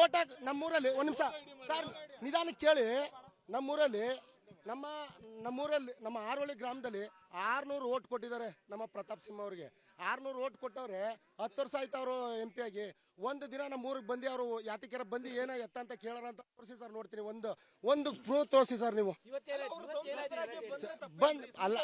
Vote ಹಾಕ್ ನಮ್ಮೂರಲ್ಲಿ ಒಂದ್ ನಿಮಿಷ. ಸರ್ ನಿಧಾನ ಕೇಳಿ. ನಮ್ಮೂರಲ್ಲಿ ನಮ್ಮ ನಮ್ಮೂರಲ್ಲಿ ನಮ್ಮ ಆರೋಳಿ ಗ್ರಾಮದಲ್ಲಿ ಆರ್ನೂರು ಓಟ್ ಕೊಟ್ಟಿದ್ದಾರೆ ನಮ್ಮ ಪ್ರತಾಪ್ ಸಿಂಹ ಅವ್ರಿಗೆ. ಆರ್ನೂರು ಓಟ್ ಕೊಟ್ಟವ್ರೆ ಹತ್ತು ವರ್ಷ ಆಯ್ತು ಅವರು ಎಂ ಪಿ ಆಗಿ. ಒಂದು ದಿನ ನಮ್ಮ ಊರಿಗೆ ಬಂದು ಅವರು ಯಾತಿಕೆರ ಬಂದು ಏನ ಎತ್ತ ಅಂತ ಕೇಳೋಣ ಅಂತ ತೋರಿಸಿ ಸರ್ ನೋಡ್ತೀನಿ. ಒಂದು ಒಂದು ಪ್ರೂಫ್ ತೋರಿಸಿ ಸರ್ ನೀವು. ಬಂದ್ ಅಲ್ಲ.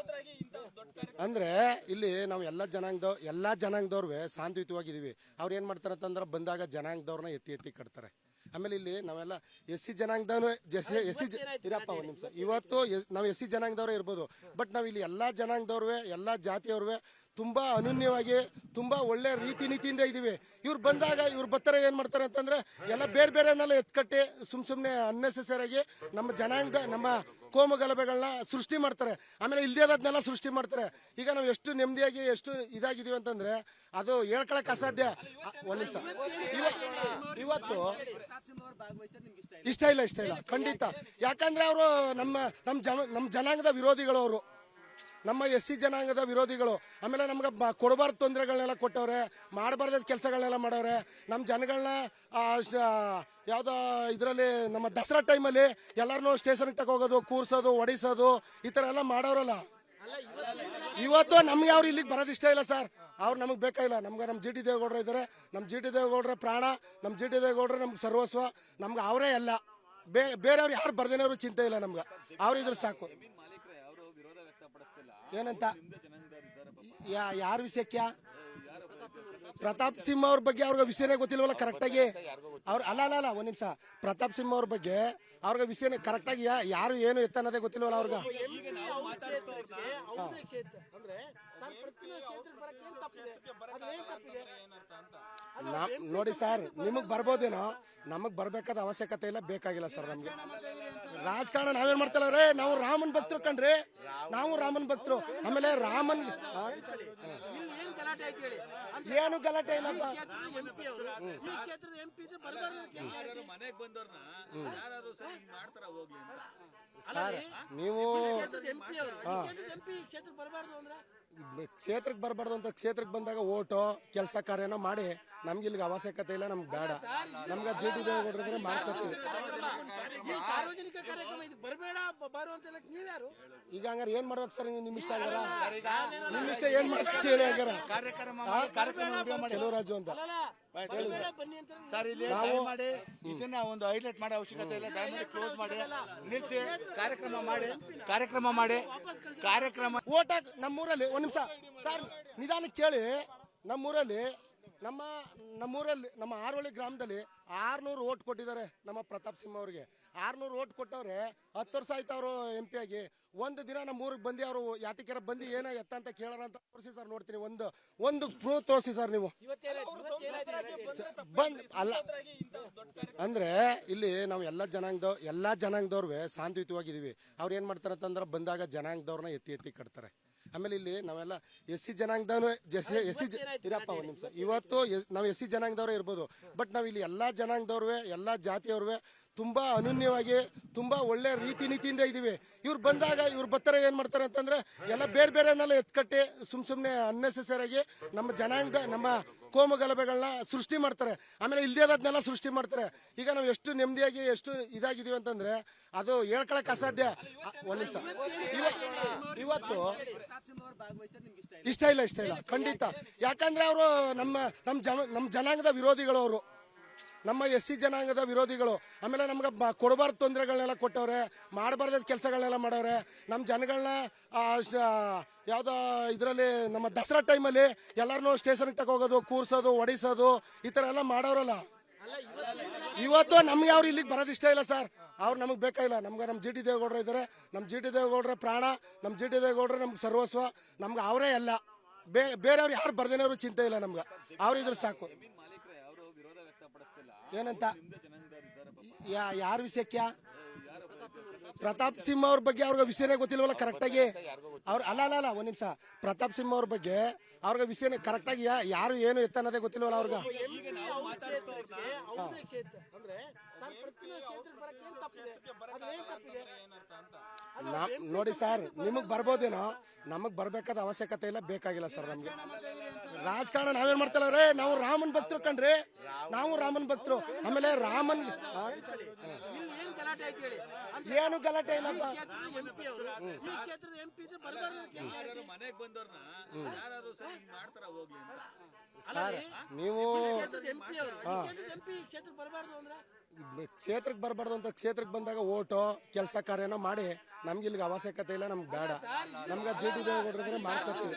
ಅಂದ್ರೆ ಇಲ್ಲಿ ನಾವು ಎಲ್ಲ ಜನಾಂಗದವ್ ಎಲ್ಲ ಜನಾಂಗದವ್ರು ಶಾಂತಿಯುತವಾಗಿದ್ದೀವಿ ಅವ್ರು ಏನ್ ಮಾಡ್ತಾರೆ ಅಂತಂದ್ರೆ ಬಂದಾಗ ಜನಾಂಗದವ್ರನ್ನ ಎತ್ತಿ ಎತ್ತಿ ಕಟ್ತಾರೆ. ಆಮೇಲೆ ಇಲ್ಲಿ ನಾವೆಲ್ಲ ಎಸ್ ಸಿ ಜನಾಂಗದವನು ಎಸ್ ಸಿ ಇರಪ್ಪ ಒಂದು ನಿಮಿಷ. ಇವತ್ತು ಎಸ್- ನಾವು ಎಸ್ ಸಿ ಜನಾಂಗದವ್ರೆ ಇರ್ಬೋದು. ಬಟ್ ನಾವು ಇಲ್ಲಿ ಎಲ್ಲಾ ಜನಾಂಗದವ್ರೆ ಎಲ್ಲಾ ಜಾತಿಯವ್ರವೆ ತುಂಬಾ ಅನನ್ಯವಾಗಿ, ತುಂಬಾ ಒಳ್ಳೆ ರೀತಿ ನೀತಿಯಿಂದ ಇದೀವಿ ಇವ್ರು ಬಂದಾಗ ಇವ್ರು ಬರ್ತಾರೆ, ಏನ್ ಮಾಡ್ತಾರೆ ಅಂತಂದ್ರೆ ಎಲ್ಲ ಬೇರೆ ಬೇರೆನೆಲ್ಲ ಎತ್ಕಟ್ಟಿ ಸುಮ್ ಸುಮ್ನೆ ಅನ್ನೆಸೆಸರಿ ಆಗಿ ನಮ್ಮ ಜನಾಂಗ, ನಮ್ಮ ಕೋಮು ಗಲಭೆಗಳನ್ನ ಸೃಷ್ಟಿ ಮಾಡ್ತಾರೆ. ಆಮೇಲೆ ಇಲ್ದೇದನ್ನೆಲ್ಲ ಸೃಷ್ಟಿ ಮಾಡ್ತಾರೆ. ಈಗ ನಾವು ಎಷ್ಟು ನೆಮ್ಮದಿಯಾಗಿ, ಎಷ್ಟು ಇದಾಗಿದೀವಿ ಅಂತಂದ್ರೆ ಅದು ಹೇಳ್ಕೊಳಕ್ ಅಸಾಧ್ಯ. ಒಂದ್ ನಿಮಿಷ. ಇವತ್ತು ಇಷ್ಟ ಇಲ್ಲ ಇಷ್ಟ ಇಲ್ಲ. ಖಂಡಿತ. ಯಾಕಂದ್ರೆ ಅವರು ನಮ್ಮ ನಮ್ಮ ಜನ, ನಮ್ಮ ಜನಾಂಗದ ವಿರೋಧಿಗಳು ಅವರು ನಮ್ಮ ಎಸ್ ಸಿ ಜನಾಂಗದ ವಿರೋಧಿಗಳು, ಆಮೇಲೆ ನಮ್ಗೆ ಕೊಡಬಾರ್ದು ತೊಂದರೆಗಳನ್ನೆಲ್ಲ ಕೊಟ್ಟವ್ರೆ ಮಾಡಬಾರ್ದ ಕೆಲಸಗಳನ್ನೆಲ್ಲ ಮಾಡವ್ರೆ ನಮ್ಮ ಜನಗಳನ್ನ ಯಾವುದೋ ಇದರಲ್ಲಿ, ನಮ್ಮ ದಸರಾ ಟೈಮಲ್ಲಿ ಎಲ್ಲರನ್ನೂ ಸ್ಟೇಷನ್ಗೆ ತಗೋಗೋದು ಕೂರ್ಸೋದು, ಒಡಿಸೋದು, ಈ ಥರ ಎಲ್ಲ ಮಾಡೋರಲ್ಲ ಇವತ್ತು ನಮ್ಗೆ ಅವ್ರು ಇಲ್ಲಿಗೆ ಬರೋದು ಇಷ್ಟ ಇಲ್ಲ ಸರ್. ಅವ್ರು ನಮಗೆ ಬೇಕಾಗಿಲ್ಲ ನಮ್ಗೆ ನಮ್ಮ ಜಿ ಟಿ ದೇವೇಗೌಡರು ಇದ್ದಾರೆ ನಮ್ಮ ಜಿ ಟಿ ದೇವೇಗೌಡರ ಪ್ರಾಣ ನಮ್ಮ ಜಿ ಟಿ ದೇವೇಗೌಡರು ನಮ್ಗೆ ಸರ್ವಸ್ವ, ನಮ್ಗೆ ಅವರೇ ಎಲ್ಲ. ಬೇರೆಯವ್ರು ಯಾರು ಬರ್ದೇನವ್ರು ಚಿಂತೆ ಇಲ್ಲ ನಮ್ಗೆ. ಅವ್ರು ಇದ್ರೆ ಸಾಕು. ಏನಂತ? ಯಾರ ವಿಷಯಕ್ಕೆ? ಪ್ರತಾಪ್ ಸಿಂಹ ಅವ್ರ ಬಗ್ಗೆ ಅವ್ರಿಗೆ ವಿಷಯನೇ ಗೊತ್ತಿಲ್ವಲ್ಲ ಕರೆಕ್ಟಾಗಿ ಅವ್ರ ಅಲ್ಲ ಅಲ್ಲ ಅಲ್ಲ ಒಂದ್ ನಿಮಿಷ. ಪ್ರತಾಪ್ ಸಿಂಹ ಅವ್ರ ಬಗ್ಗೆ ಅವ್ರಿಗೆ ವಿಷಯನೇ ಕರೆಕ್ಟಾಗಿ ಯಾರು ಏನು ಎತ್ತ ಅನ್ನೋದೇ ಗೊತ್ತಿಲ್ವಲ್ಲ ಅವ್ರಿಗೆ? ನೋಡಿ ಸರ್ ನಿಮಗ್ ಬರ್ಬೋದೇನೋ? ನಮಗ್ ಬರ್ಬೇಕಾದ ಅವಶ್ಯಕತೆ ಇಲ್ಲ ಬೇಕಾಗಿಲ್ಲ ಸರ್ ನಮ್ಗೆ. ರಾಜಕಾರಣ ನಾವೇನ್ ಮಾಡ್ತಲ್ಲ ರೇ? ನಾವು ರಾಮನ್ ಭಕ್ತರು ಕಣ್ರಿ. ನಾವು ರಾಮನ್ ಭಕ್ತರು. ಆಮೇಲೆ ರಾಮನ್ ಏನ್ ಗಲಾಟೆ ಆಯ್ತು ಹೇಳಿ? ಏನು ಗಲಾಟೆ ಇಲ್ಲಪ್ಪ ಸರ್ ಹಿಂಗ್ ಮಾಡ್ತಾರ ಹೋಗ್ಲಿ ಅಂತ. ಸರ್ ನೀವು ಕ್ಷೇತ್ರಕ್ಕೆ ಬರಬಾರ್ದು ಅಂದ್ರೆ? ಕ್ಷೇತ್ರಕ್ಕೆ ಬರಬಾರ್ದು ಅಂತ ಕ್ಷೇತ್ರಕ್ಕೆ ಬಂದಾಗ ಓಟೋ ಕೆಲಸ ಕಾರ್ಯನ ಮಾಡಿ. ನಮ್ಗೆ ಇಲ್ಲಿಗೆ ಅವಶ್ಯಕತೆ ಇಲ್ಲ ನಮ್ಗೆ ಬೇಡ. ನಮ್ಗೆ ಜಿ ಟಿ ದೇವೇಗೌಡರಿದ್ರೆ ಮಾಡ್ಕೊತೀವಿ. ಈ ಸಾರ್ವಜನಿಕ ಕಾರ್ಯಕ್ರಮ ಇದು ಬರಬೇಡ ಬಾರು ಅಂತ ಹೇಳಕ್ ನೀವ್ಯಾರು? ಈಗ ಹಂಗಾರೆ ಏನ್ ಮಾಡ್ಬೇಕು ಸರ್ ನಿಮ್ ನಿಮ್ಮ ಇಷ್ಟ ಹಂಗಾರ ನಿಮ್ಮ ಇಷ್ಟ ಏನ್ ಮಾಡ್ಬೇಕು ಹೇಳಿ ಹಂಗಾರ? ಚೆಲುವರಾಜು ಅಂತ. ಅಲ್ಲ ಬರಬೇಡ ಬನ್ನಿ ಅಂತ ಸರ್ ಇಲ್ಲಿ ದಯಮಾಡಿ ಇದನ್ನ ಒಂದು ಹೈಲೈಟ್ ಮಾಡೋ ಅವಶ್ಯಕತೆ ಇಲ್ಲ. ದಯಮಾಡಿ ಕ್ಲೋಸ್ ಮಾಡಿ ನಿಲ್ಸಿ ಕಾರ್ಯಕ್ರಮ ಮಾಡಿ ಕಾರ್ಯಕ್ರಮ ಮಾಡಿ ಕಾರ್ಯಕ್ರಮ ಓಟ್ ಹಾಕ್ ನಮ್ಮೂರಲ್ಲಿ ಒಂದ್ ನಿಮಿಷ. ಸರ್ ನಿಧಾನ ಕೇಳಿ ನಮ್ಮೂರಲ್ಲಿ ನಮ್ಮ, ನಮ್ಮೂರಲ್ಲಿ, ನಮ್ಮ ಆರೋಳಿ ಗ್ರಾಮದಲ್ಲಿ ಆರ್ನೂರು ಓಟ್ ಕೊಟ್ಟಿದ್ದಾರೆ ನಮ್ಮ ಪ್ರತಾಪ್ ಸಿಂಹ ಅವ್ರಿಗೆ. ಆರ್ನೂರು ಓಟ್ ಕೊಟ್ಟವ್ರೆ ಹತ್ತು ವರ್ಷ ಆಯ್ತು ಅವರು ಎಂ ಪಿ ಆಗಿ. ಒಂದು ದಿನ ನಮ್ಮ ಊರಿಗೆ ಬಂದು ಅವರು ಯಾತಿಕೆರ ಬಂದು ಏನ ಎತ್ತ ಅಂತ ಕೇಳೋಣ ಅಂತ ತೋರಿಸಿ ಸರ್ ನೋಡ್ತೀನಿ. ಒಂದು ಒಂದು ಪ್ರೂಫ್ ತೋರಿಸಿ ಸರ್ ನೀವು. ಬಂದ್, ಅಲ್ಲ. ಅಂದ್ರೆ ಇಲ್ಲಿ ನಾವು ಎಲ್ಲ ಜನಾಂಗದವ್ ಎಲ್ಲ ಜನಾಂಗದವ್ರು ಶಾಂತಿಯುತವಾಗಿದ್ದೀವಿ. ಅವ್ರು ಏನ್ ಮಾಡ್ತಾರೆ ಅಂತಂದ್ರೆ ಬಂದಾಗ ಜನಾಂಗದವ್ರನ್ನ ಎತ್ತಿ ಎತ್ತಿ ಕಟ್ತಾರೆ. ಆಮೇಲೆ ಇಲ್ಲಿ ನಾವೆಲ್ಲ ಎಸ್ ಸಿ ಜನಾಂಗದವ್ರು ಎಸ್ ಸಿ ಇರಪ್ಪ ಒಂದ್ ನಿಮಿಷ. ಇವತ್ತು ಎಸ್- ನಾವು ಎಸ್ ಸಿ ಜನಾಂಗದವ್ರೇ ಇರ್ಬೋದು. ಬಟ್ ನಾವು ಇಲ್ಲಿ ಎಲ್ಲಾ ಜನಾಂಗದವ್ರವೆ ಎಲ್ಲಾ ಜಾತಿಯವ್ರವೆ ತುಂಬಾ ಅನನ್ಯವಾಗಿ, ತುಂಬಾ ಒಳ್ಳೆ ರೀತಿ ನೀತಿಯಿಂದ ಇದೀವಿ ಇವ್ರು ಬಂದಾಗ ಇವ್ರು ಬರ್ತಾರೆ, ಏನ್ ಮಾಡ್ತಾರೆ ಅಂತಂದ್ರೆ ಎಲ್ಲ ಬೇರೆ ಬೇರೆನೆಲ್ಲ ಎತ್ಕಟ್ಟಿ ಸುಮ್ ಸುಮ್ನೆ ಅನ್ನೆಸೆಸರಿ ಆಗಿ ನಮ್ಮ ಜನಾಂಗ, ನಮ್ಮ ಕೋಮು ಗಲಭೆಗಳನ್ನ ಸೃಷ್ಟಿ ಮಾಡ್ತಾರೆ. ಆಮೇಲೆ ಇಲ್ದೇದನ್ನೆಲ್ಲ ಸೃಷ್ಟಿ ಮಾಡ್ತಾರೆ. ಈಗ ನಾವು ಎಷ್ಟು ನೆಮ್ಮದಿಯಾಗಿ, ಎಷ್ಟು ಇದಾಗಿದೀವಿ ಅಂತಂದ್ರೆ ಅದು ಹೇಳ್ಕೊಳಕ್ ಅಸಾಧ್ಯ. ಒಂದ್ ನಿಮಿಷ. ಇವತ್ತು ಇಷ್ಟ ಇಲ್ಲ ಇಷ್ಟ ಇಲ್ಲ. ಖಂಡಿತ. ಯಾಕಂದ್ರೆ ಅವರು ನಮ್ಮ ನಮ್ಮ ಜನ, ನಮ್ಮ ಜನಾಂಗದ ವಿರೋಧಿಗಳು ಅವರು ನಮ್ಮ ಎಸ್ ಸಿ ಜನಾಂಗದ ವಿರೋಧಿಗಳು, ಆಮೇಲೆ ನಮ್ಗೆ ಕೊಡಬಾರ್ದು ತೊಂದರೆಗಳನ್ನೆಲ್ಲ ಕೊಟ್ಟವ್ರೆ ಮಾಡಬಾರ್ದ ಕೆಲಸಗಳನ್ನೆಲ್ಲ ಮಾಡವ್ರೆ ನಮ್ಮ ಜನಗಳನ್ನ ಯಾವುದೋ ಇದರಲ್ಲಿ, ನಮ್ಮ ದಸರಾ ಟೈಮಲ್ಲಿ ಎಲ್ಲರನ್ನೂ ಸ್ಟೇಷನ್ಗೆ ತಗೋಗೋದು ಕೂರಿಸೋದು, ಒಡಿಸೋದು, ಈ ಥರ ಎಲ್ಲ ಮಾಡೋರಲ್ಲ ಇವತ್ತು ನಮ್ಗೆ ಅವ್ರು ಇಲ್ಲಿಗೆ ಬರೋದು ಇಷ್ಟ ಇಲ್ಲ ಸರ್. ಅವ್ರು ನಮಗೆ ಬೇಕಾಗಿಲ್ಲ ನಮ್ಗೆ ನಮ್ಮ ಜಿ ಟಿ ದೇವೇಗೌಡರು ಇದ್ದಾರೆ ನಮ್ಮ ಜಿ ಟಿ ದೇವೇಗೌಡರ ಪ್ರಾಣ ನಮ್ಮ ಜಿ ಟಿ ದೇವೇಗೌಡರು ನಮ್ಗೆ ಸರ್ವಸ್ವ, ನಮ್ಗೆ ಅವರೇ ಎಲ್ಲ. ಬೇರೆಯವ್ರು ಯಾರು ಬರ್ದೇನವ್ರು ಚಿಂತೆ ಇಲ್ಲ ನಮ್ಗೆ. ಅವ್ರು ಇದ್ರೆ ಸಾಕು. ಏನಂತ? ಯಾರ ವಿಷಯಕ್ಕೆ? ಪ್ರತಾಪ್ ಸಿಂಹ ಅವ್ರ ಬಗ್ಗೆ ಅವ್ರಿಗೆ ವಿಷಯನೇ ಗೊತ್ತಿಲ್ವಲ್ಲ ಕರೆಕ್ಟಾಗಿ ಅವ್ರು ಅಲ್ಲ ಅಲ್ಲ ಅಲ್ಲ ಒಂದ್ ನಿಮಿಷ. ಪ್ರತಾಪ್ ಸಿಂಹ ಅವ್ರ ಬಗ್ಗೆ ಅವ್ರಿಗೆ ವಿಷಯನೇ ಕರೆಕ್ಟಾಗಿ ಯಾರು ಏನು ಎತ್ತ ಅನ್ನೋದೇ ಗೊತ್ತಿಲ್ವಲ್ಲ ಅವ್ರಿಗೆ? ನೋಡಿ ಸರ್ ನಿಮಗ್ ಬರ್ಬೋದೇನೋ? ನಮಗ್ ಬರ್ಬೇಕಾದ ಅವಶ್ಯಕತೆ ಇಲ್ಲ ಬೇಕಾಗಿಲ್ಲ ಸರ್ ನಮ್ಗೆ. ರಾಜಕಾರಣ ನಾವೇನ್ ಮಾಡ್ತಲ್ಲ ರೇ ನಾವು ರಾಮನ್ ಭಕ್ತರು ಕಣ್ರಿ. ನಾವು ರಾಮನ್ ಭಕ್ತರು. ಆಮೇಲೆ ರಾಮನ್ ಏನ್ ಗಲಾಟೆ ಇಲ್ಲಪ್ಪ. ಸರ್ ನೀವು ಕ್ಷೇತ್ರಕ್ಕೆ ಬರಬಾರ್ದು ಅಂತ ಕ್ಷೇತ್ರಕ್ಕೆ ಬಂದಾಗ ಓಟು ಕೆಲಸ ಕಾರ್ಯನ ಮಾಡಿ. ನಮ್ಗೆ ಇಲ್ಲಿಗೆ ಅವಶ್ಯಕತೆ ಇಲ್ಲ ನಮ್ಗೆ ಬೇಡ. ನಮ್ಗೆ ಜಿ ಟಿ ದೇವೇಗೌಡರಿದ್ರೆ ಮಾಡ್ಕೊತೀವಿ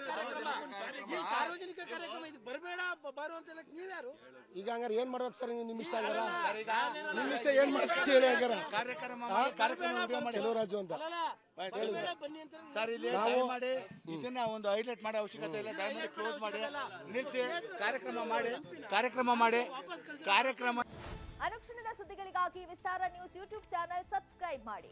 ಸಾರ್ವಜನಿಕ ಕಾರ್ಯಕ್ರಮ ಇದು ಬರಬೇಡ ಬಾರು ಅಂತ ನೀವ್ಯಾರು ಈಗ ಹಂಗಾರೆ ಏನ್ ಮಾಡ್ಬೇಕು ಸರ್ ನಿಮ್ ನಿಮ್ಮ ಇಷ್ಟ ಹಂಗಾರ ನಿಮ್ಮ ಇಷ್ಟ ಏನ್ ಮಾಡ್ಬೇಕು ಹೇಳಿ ಹಂಗಾರ? ಕಾರ್ಯಕ್ರಮ ಮಾಡಿ. ಕಾರ್ಯಕ್ರಮ ವಿಡಿಯೋ ಮಾಡಿ. ಚೆಲುವರಾಜು ಅಂತ. ಸರ್. ಇಲ್ಲಿ ಮಾಡಿ. ಇದನ್ನ ಒಂದು ಹೈಲೈಟ್ ಮಾಡೋ ಅವಶ್ಯಕತೆ ಇಲ್ಲ. ದಯಮಾಡಿ ಕ್ಲೋಸ್ ಮಾಡಿ ನಿಲ್ಲಿಸಿ ಕಾರ್ಯಕ್ರಮ ಮಾಡಿ. ಕಾರ್ಯಕ್ರಮ ಮಾಡಿ. ಕಾರ್ಯಕ್ರಮ ಅನುಕ್ಷಣದ ಸುದ್ದಿಗಳಿಗಾಗಿ Vistara news YouTube channel subscribe ಮಾಡಿ.